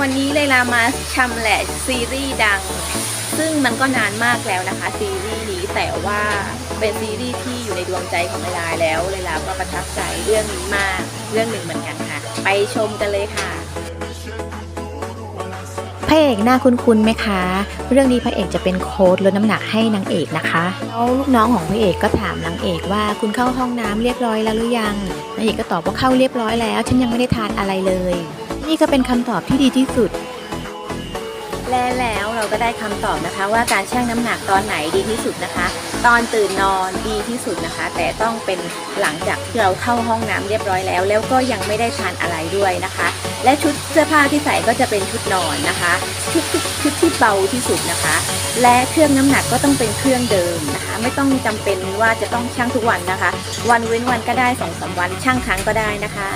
วันนี้เลยลามาชำแหละซีรีส์ดัง ซึ่งมันก็นานมากแล้วนะคะ ซีรีส์นี้แต่ว่าเป็นซีรีส์ที่อยู่ในดวงใจของเลลาแล้วเลลาก็ประทับใจเรื่องนี้มากเรื่องหนึ่งเหมือนกันค่ะ ไปชมกันเลยค่ะพระเอกหน้าคุ้นๆไหมคะ เรื่องนี้พระเอกจะเป็นโค้ดลดน้ำหนักให้นางเอกนะคะแล้วลูกน้องของพระเอกก็ถามนางเอกว่าคุณเข้าห้องน้ำเรียบร้อยแล้วหรือยังนางเอกก็ตอบว่าเข้าเรียบร้อยแล้ว ฉันยังไม่ได้ทานอะไรเลย นี่ก็เป็นคำตอบที่ดีที่สุด และแล้วเราก็ได้คำตอบนะคะ ว่าการชั่งน้ำหนักตอนไหนดีที่สุดนะคะ ตอนตื่นนอนดีที่สุดนะคะ แต่ต้องเป็นหลังจากที่เราเข้าห้องน้ำเรียบร้อยแล้ว แล้วก็ยังไม่ได้ทานอะไรด้วยนะคะ และชุดเสื้อผ้าที่ใส่ก็จะเป็นชุดนอนนะคะชุดชุดที่เบาที่สุดนะคะ และเครื่องน้ำหนักก็ต้องเป็นเครื่องเดิมนะคะ ไม่ต้องจำเป็นว่าจะต้องชั่งทุกวันนะคะ วันเว้นวันก็ได้สองสามวันชั่งครั้งก็ได้นะคะ